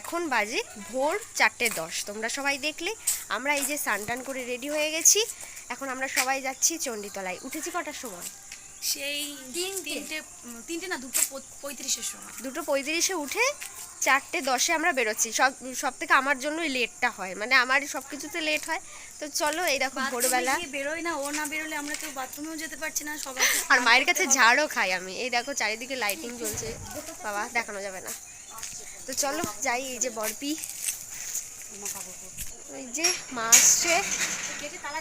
বাজে ভোর চারটে দশ। তোমরা সবাই দেখলে আমরা এই যে স্নান করে রেডি হয়ে গেছি। এখন আমরা সবাই যাচ্ছি চণ্ডীতলায়। উঠেছি কটার সময়? সেই তিনটে। তিনটে না দুটো পঁয়- পঁয়ত্রিশের সময়। দুটো পঁয়ত্রিশে উঠে চারটে দশে আমরা বেরোচ্ছি। সব সব থেকে আমার জন্যই লেটটা হয়। মানে আমার সব কিছুতে লেট হয়। তো চলো এই দেখো ভোরবেলা বেরোই না ও না বেরোলে আমরা কেউ বাথরুমেও যেতে পারছি না সবাই আর মায়ের কাছে ঝাড়ও খাই আমি। এই দেখো চারিদিকে লাইটিং জ্বলছে বাবা দেখানো যাবে না। তো চলো যাই এই যে বরপি। ওই যে আসো, গেটে তালা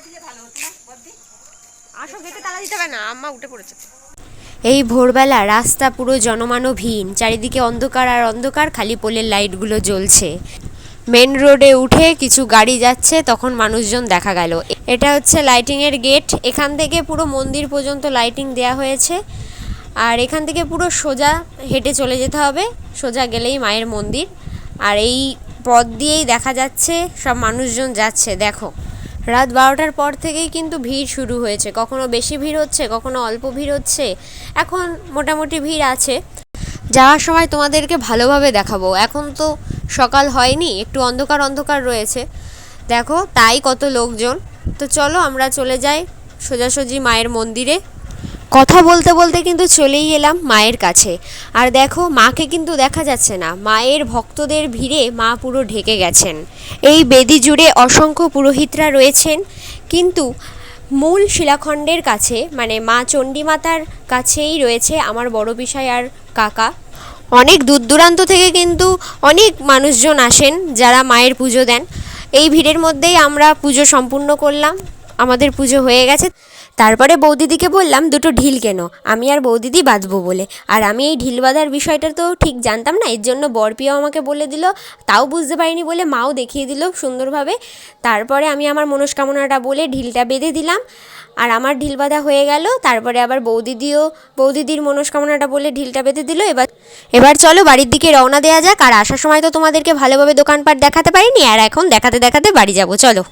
দিতে হবে না, আম্মা উঠে পড়েছে। এই ভোরবেলা রাস্তা পুরো জনমানবহীন, চারিদিকে অন্ধকার আর অন্ধকার, খালি পোলের লাইটগুলো জ্বলছে। মেন রোডে উঠে কিছু গাড়ি যাচ্ছে, তখন মানুষজন দেখা গেল। এটা হচ্ছে লাইটিংয়ের গেট, এখান থেকে পুরো মন্দির পর্যন্ত লাইটিং দেয়া হয়েছে। আর এখান থেকে পুরো সোজা হেঁটে চলে যেতে হবে। সোজা গেলেই মায়ের মন্দির। আর এই পথ দিয়েই দেখা যাচ্ছে, সব মানুষজন যাচ্ছে। দেখো, রাত বারোটার পর থেকেই কিন্তু ভিড় শুরু হয়েছে। কখনো বেশি ভিড় হচ্ছে, কখনো অল্প ভিড় হচ্ছে। এখন মোটামুটি ভিড় আছে। যাওয়ার সময় তোমাদেরকে ভালোভাবে দেখাবো। এখন তো সকাল হয়নি, একটু অন্ধকার অন্ধকার রয়েছে। দেখো, তাই কত লোকজন। তো চলো আমরা চলে যাই সোজাসুজি মায়ের মন্দিরে। কথা বলতে বলতে কিন্তু চলেই এলাম মায়ের কাছে। আর দেখো, মাকে কিন্তু দেখা যাচ্ছে না। মায়ের ভক্তদের ভিড়ে মা পুরো ঢেকে গেছেন। এই বেদি জুড়ে অসংখ্য পুরোহিতরা রয়েছেন। কিন্তু মূল শিলাখণ্ডের কাছে মানে মা চণ্ডীমাতার কাছেই রয়েছে আমার বড় বিষয় আর কাকা। অনেক দূর দূরান্ত থেকে কিন্তু অনেক মানুষজন আসেন যারা মায়ের পুজো দেন। এই ভিড়ের মধ্যেই আমরা পুজো সম্পূর্ণ করলাম। আমাদের পুজো হয়ে গেছে। তারপরে বৌদিদিকে বললাম, দুটো ঢিল কেন? আমি আর বৌদিদি বাঁধবো বলে। আর আমি এই ঢিল বাঁধার বিষয়টা তো ঠিক জানতাম না, এর জন্য বরপিয়াও আমাকে বলে দিল, তাও বুঝতে পারিনি বলে মাও দেখিয়ে দিল সুন্দরভাবে। তারপরে আমি আমার মনস্কামনাটা বলে ঢিলটা বেঁধে দিলাম, আর আমার ঢিল বাঁধা হয়ে গেল। তারপরে আবার বৌদিদিও, বৌদিদির মনস্কামনাটা বলে ঢিলটা বেঁধে দিল। এবার এবার চলো বাড়ির দিকে রওনা দেওয়া যাক। আর আসার সময় তো তোমাদেরকে ভালোভাবে দোকানপাট দেখাতে পারিনি, আর এখন দেখাতে দেখাতে বাড়ি যাব। চলো।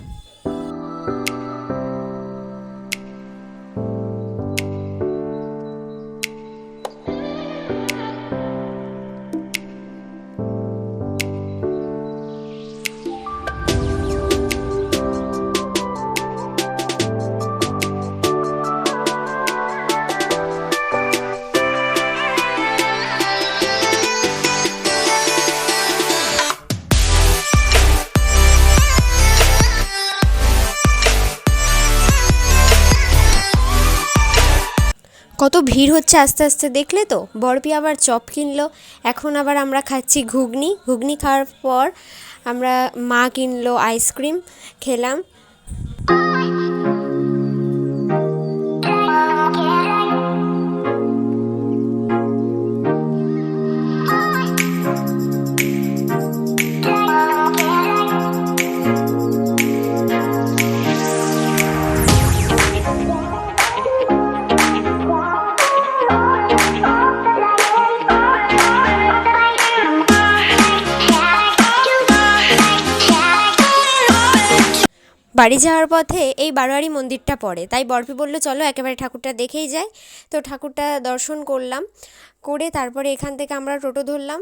কত ভিড় হচ্ছে আস্তে আস্তে দেখলে তো? বরপি আবার চপ কিনলো। এখন আবার আমরা খাচ্ছি ঘুগনি। ঘুগনি খাওয়ার পর আমরা মা কিনলো আইসক্রিম, খেলাম। বাড়ি যাওয়ার পথে এই বারোয়ারি মন্দিরটা পড়ে। তাই বরফি বলল চলো একেবারে ঠাকুরটা দেখেই যাই। তো ঠাকুরটা দর্শন করলাম করে তারপরে এখান থেকে আমরা টোটো ধরলাম।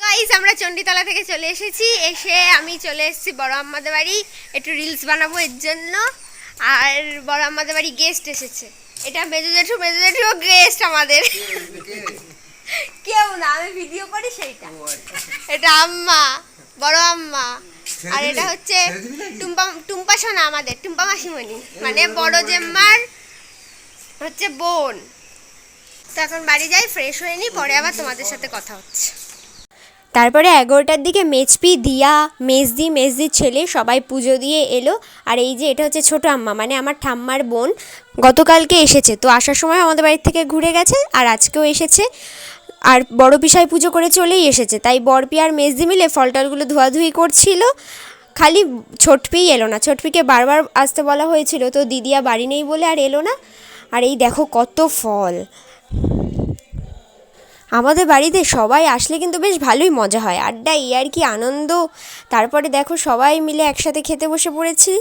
গাইস আমরা চণ্ডীতলা থেকে চলে এসেছি। এসে আমি চলে এসেছি বড় আম্মাদের বাড়ি। একটু রিলস বানাবো এর জন্য। আর বড় আম্মাদের বাড়ি গেস্ট এসেছে। এটা মেজো জেঠু মেজো জেঠুও গেস্ট আমাদের। কেউ না আমি ভিডিও করি সেইটা। এটা আম্মা বড় আম্মা। আর এটা হচ্ছে টুম্পা টুম্পা সোনা আমাদের টুম্পা মাসিমণি। মানে বড় জেম্মার হচ্ছে বোন। তো এখন বাড়ি যাই ফ্রেশ হয়ে নিই পরে আবার তোমাদের সাথে কথা হচ্ছে। তারপরে এগারোটার দিকে মেজপি দিয়া মেজদি মেজদির ছেলে সবাই পুজো দিয়ে এলো। আর এই যে এটা হচ্ছে ছোট আম্মা মানে আমার ঠাম্মার বোন। গতকালকে এসেছে তো আসার সময় আমাদের বাড়ি থেকে ঘুরে গেছে আর আজকেও এসেছে। আর বড় পিসাই পুজো করে চলেই এসেছে। তাই বরপি আর মেজদি মিলে ফল টলগুলো ধোয়াধুয়ি করছিল। খালি ছোটপিই এলো না। ছোটপিকে বারবার আসতে বলা হয়েছিল, তো দিদিয়া বাড়ি নেই বলে আর এলো না? আর এই দেখো কত ফল। আমাদের বাড়িতে সবাই আসলে কিন্তু বেশ ভালোই মজা হয়। আড্ডা ইয়ার কি আনন্দ। তারপরে দেখো সবাই মিলে একসাথে খেতে বসে পড়েছি।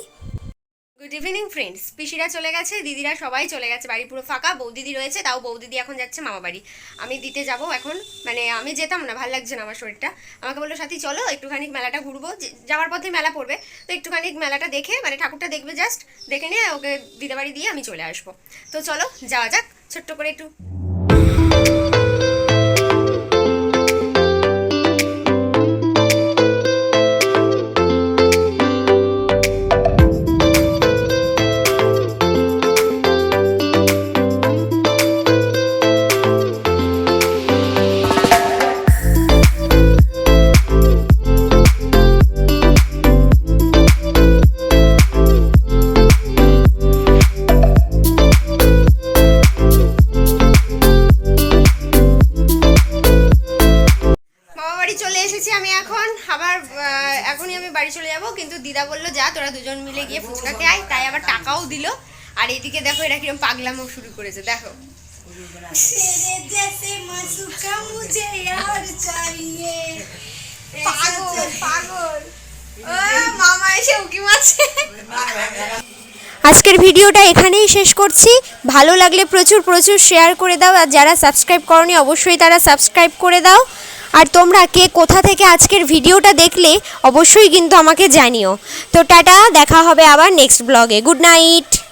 গুড ইভিনিং ফ্রেন্ডস পিসিরা চলে গেছে, দিদিরা সবাই চলে গেছে, বাড়ি পুরো ফাঁকা, বৌদিদি রয়েছে, তাও বৌদিদি এখন যাচ্ছে মামা বাড়ি। আমি দিতে যাব এখন মানে আমি যেতাম না, ভালো লাগছে না আমার শরীরটা। আমাকে বলল, সাথী, চলো, একটুখানি মেলাটা ঘুরবো। যাওয়ার পথে মেলা পড়বে, তো একটুখানি মেলাটা দেখে মানে ঠাকুরটা দেখবে জাস্ট দেখে নিয়ে ওকে দিদা বাড়ি দিয়ে আমি চলে আসব। তো চলো, যাওয়া যাক, ছোট্ট করে একটু বাড়ি চলে যাব কিন্তু দিদা বলল যা তোরা দুজন মিলে গিয়ে ফুচকা খেয়ে তাই আবার টাকাও দিল। আর এদিকে দেখো এরা কীরকম পাগলামও শুরু করেছে দেখো। পাগল পাগল। আজকের ভিডিওটা এখানেই শেষ করছি। ভালো লাগলে প্রচুর প্রচুর শেয়ার করে দাও। আর যারা সাবস্ক্রাইব করনি অবশ্যই তারা সাবস্ক্রাইব করে দাও। আর তোমরা কে কোথা থেকে আজকের ভিডিওটা দেখলে অবশ্যই কিন্তু আমাকে জানিও। তো টাটা, দেখা হবে আবার নেক্সট ব্লগে গুড নাইট